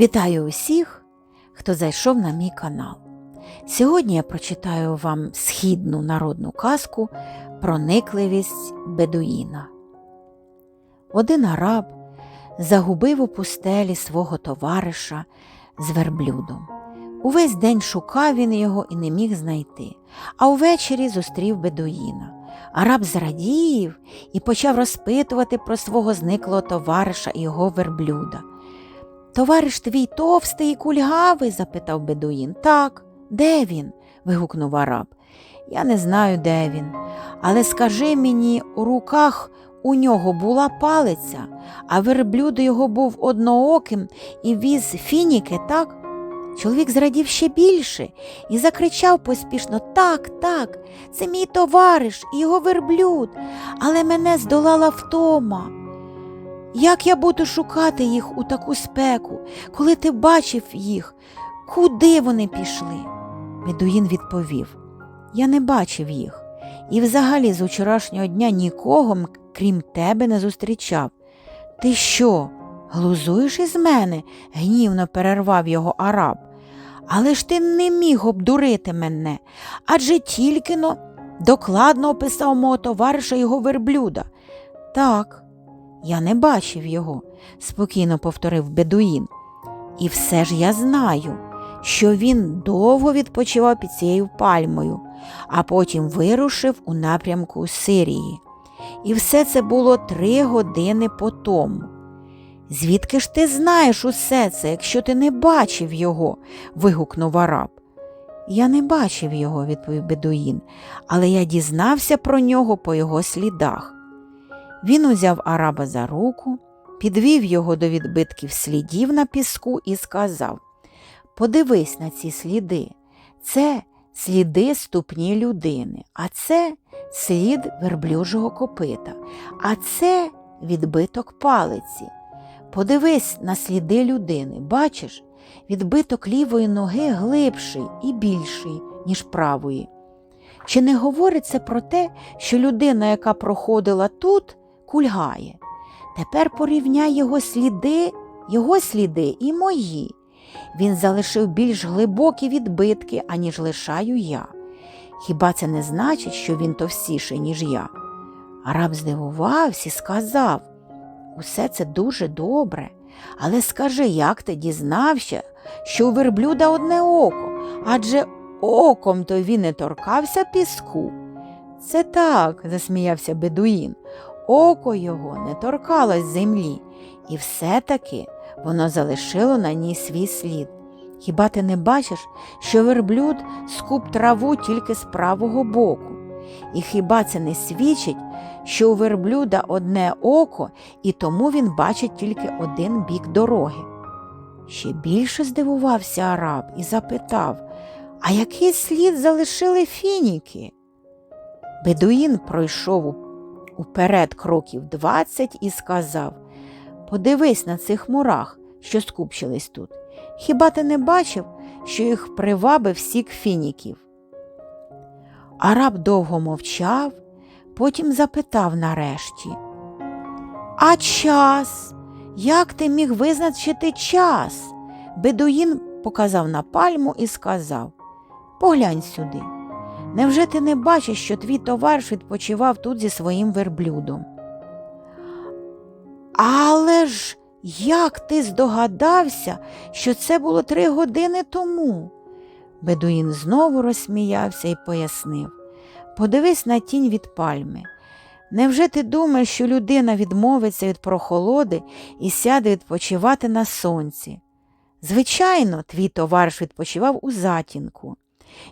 Вітаю усіх, хто зайшов на мій канал. Сьогодні я прочитаю вам східну народну казку Проникливість бедуїна. Один араб загубив у пустелі свого товариша з верблюдом. Увесь день шукав він його і не міг знайти, а увечері зустрів бедуїна. Араб зрадів і почав розпитувати про свого зниклого товариша і його верблюда. Товариш твій товстий і кульгавий? запитав бедуїн. Так, де він? вигукнув араб. Я не знаю, де він. Але скажи мені, у руках у нього була палиця, а верблюд його був однооким і віз фініки, так? Чоловік зрадів ще більше і закричав поспішно Так, так, це мій товариш і його верблюд, але мене здолала втома. Як я буду шукати їх у таку спеку, коли ти бачив їх, куди вони пішли? Бедуїн відповів Я не бачив їх, і взагалі з вчорашнього дня нікого, крім тебе, не зустрічав. Ти що, глузуєш із мене? гнівно перервав його араб. Але ж ти не міг обдурити мене, адже тільки но докладно описав мого товариша його верблюда. Так, я не бачив його, спокійно повторив бедуїн. І все ж я знаю, що він довго відпочивав під цією пальмою, а потім вирушив у напрямку Сирії. І все це було три години по тому. Звідки ж ти знаєш усе це, якщо ти не бачив його? вигукнув араб. Я не бачив його, відповів бедуїн, але я дізнався про нього по його слідах. Він узяв араба за руку, підвів його до відбитків слідів на піску і сказав Подивись на ці сліди. Це сліди ступні людини, а це слід верблюжого копита, а це відбиток палиці. Подивись на сліди людини, бачиш, відбиток лівої ноги глибший і більший, ніж правої. Чи не говорить це про те, що людина, яка проходила тут, кульгає? Тепер порівняй його сліди, його сліди і мої. Він залишив більш глибокі відбитки, аніж лишаю я. Хіба це не значить, що він товстіший, ніж я? Араб здивувався і сказав усе це дуже добре, але скажи, як ти дізнався, що у верблюда одне око, адже оком то він не торкався піску. Це так, засміявся бедуїн. Око його не торкалось землі, і все-таки воно залишило на ній свій слід. Хіба ти не бачиш, що верблюд скуп траву тільки з правого боку? І хіба це не свідчить, що у верблюда одне око, і тому він бачить тільки один бік дороги? Ще більше здивувався араб і запитав, а який слід залишили фініки? Бедуїн пройшов у- уперед кроків двадцять і сказав Подивись на цих мурах, що скупчились тут. Хіба ти не бачив, що їх привабив сік фініків? Араб довго мовчав, потім запитав нарешті. А час? Як ти міг визначити час? Бедуїн показав на пальму і сказав Поглянь сюди. Невже ти не бачиш, що твій товариш відпочивав тут зі своїм верблюдом? Але ж як ти здогадався, що це було три години тому? Бедуїн знову розсміявся і пояснив Подивись на тінь від пальми. Невже ти думаєш, що людина відмовиться від прохолоди і сяде відпочивати на сонці? Звичайно, твій товариш відпочивав у затінку.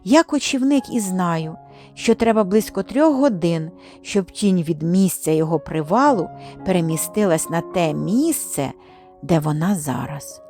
Я кочівник і знаю, що треба близько трьох годин, щоб тінь від місця його привалу перемістилась на те місце, де вона зараз.